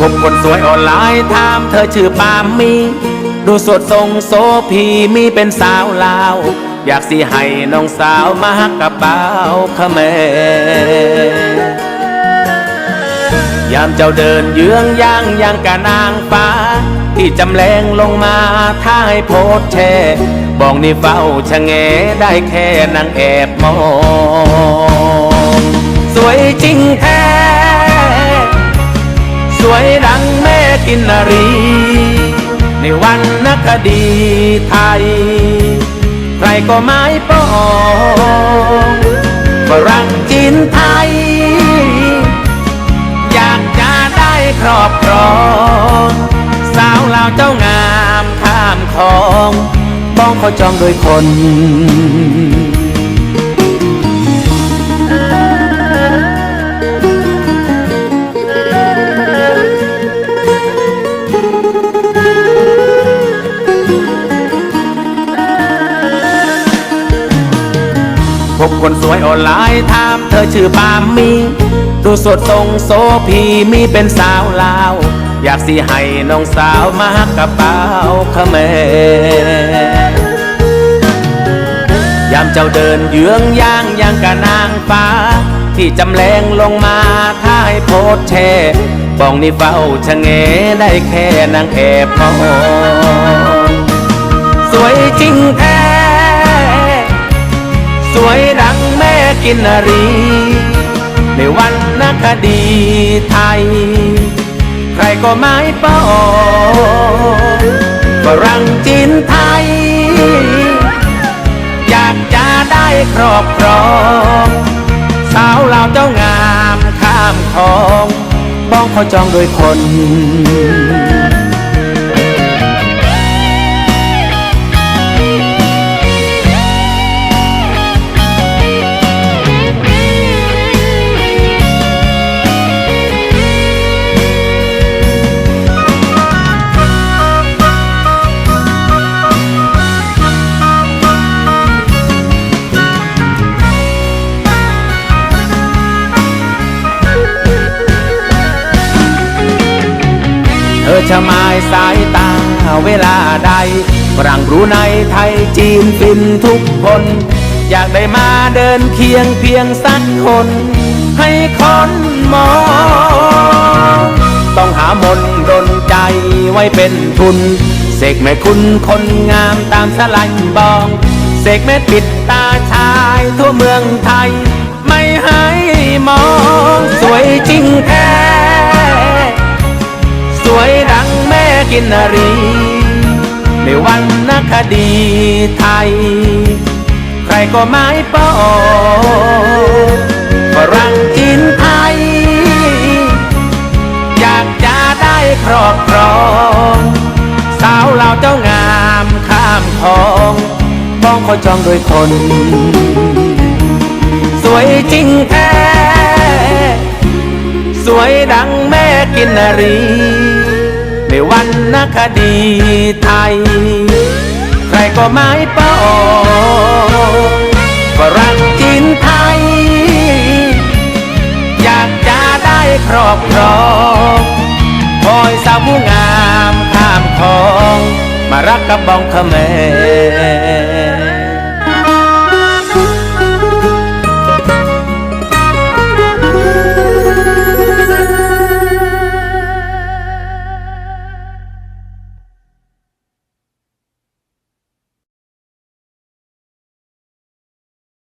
คนสวยออนไลน์ถามเธอชื่อปามมี ดูสดทรงโซพีมีเป็นสาวลาว อยากสิให้น้องสาวมาหักกระเป๋าขเมรยามเจ้าเดินเยื้องย่างย่างกะนางฟ้า ที่จำแรงลงมาท้ายโพสแช่บอกนี่เฝ้าชะแงได้แค่นางแอบมอง สวยจริงแท้ วยดังแม่กินนารี ในวันนักดีไทย ใครก็ไม้ปองฝรั่งจีนไทย อยากจะได้ครอบครอง สาวลาวเจ้างามข้ามคลองบ้องเขาจองโดยคน ออนไลน์ถามเธอชื่อปามมีดูสดทรงโซพีมีเป็นสาวลาว อยากสิให้น้องสาวมาหักกระเป๋าเขมรยามเจ้าเดินเยื้องย่างย่างกะนางฟ้า ที่จำแรงลงมาท้ายโพสแช่บ้องนี่เฝ้าชะแงได้แค่นางแอบมองสวยจริงแท้ สวยดังแม่ กินนารี ในวันนักคดีไทย ใครก็ไม้ปองฝรั่งจีนไทย อยากจะได้ครอบครอง สาวลาเจ้างามข้ามคลองบ้องเขาจองโดยคน อจะมายสายตาเวลาใดฝรั่งรู้ในไทยจีนฟินทุกคน อยากได้มาเดินเคียงเพียงสักคน ให้คนมอง ต้องหามนดนใจไว้เป็นทุน เสกแม่คุณคนงามตามสลันบอง เสกแม่ปิดตาชายทั่วเมืองไทย ไม่ให้มองสวย กินนารี ในวันนักคดีไทย ใครก็ไม้ปอฝรั่งจีนไทย อยากจะได้ครอบครอง สาวลาเจ้างามข้ามคลองบ้องเขาจองโดยคน สวยจริงแท้ สวยดังแม่กินนารี วันนักคดีไทย ใครก็ไม่ปอฝรั่งจีนไทย อยากจะได้ครอบครองคอยสาวงามข้ามคลอง มารักกับบองเขมร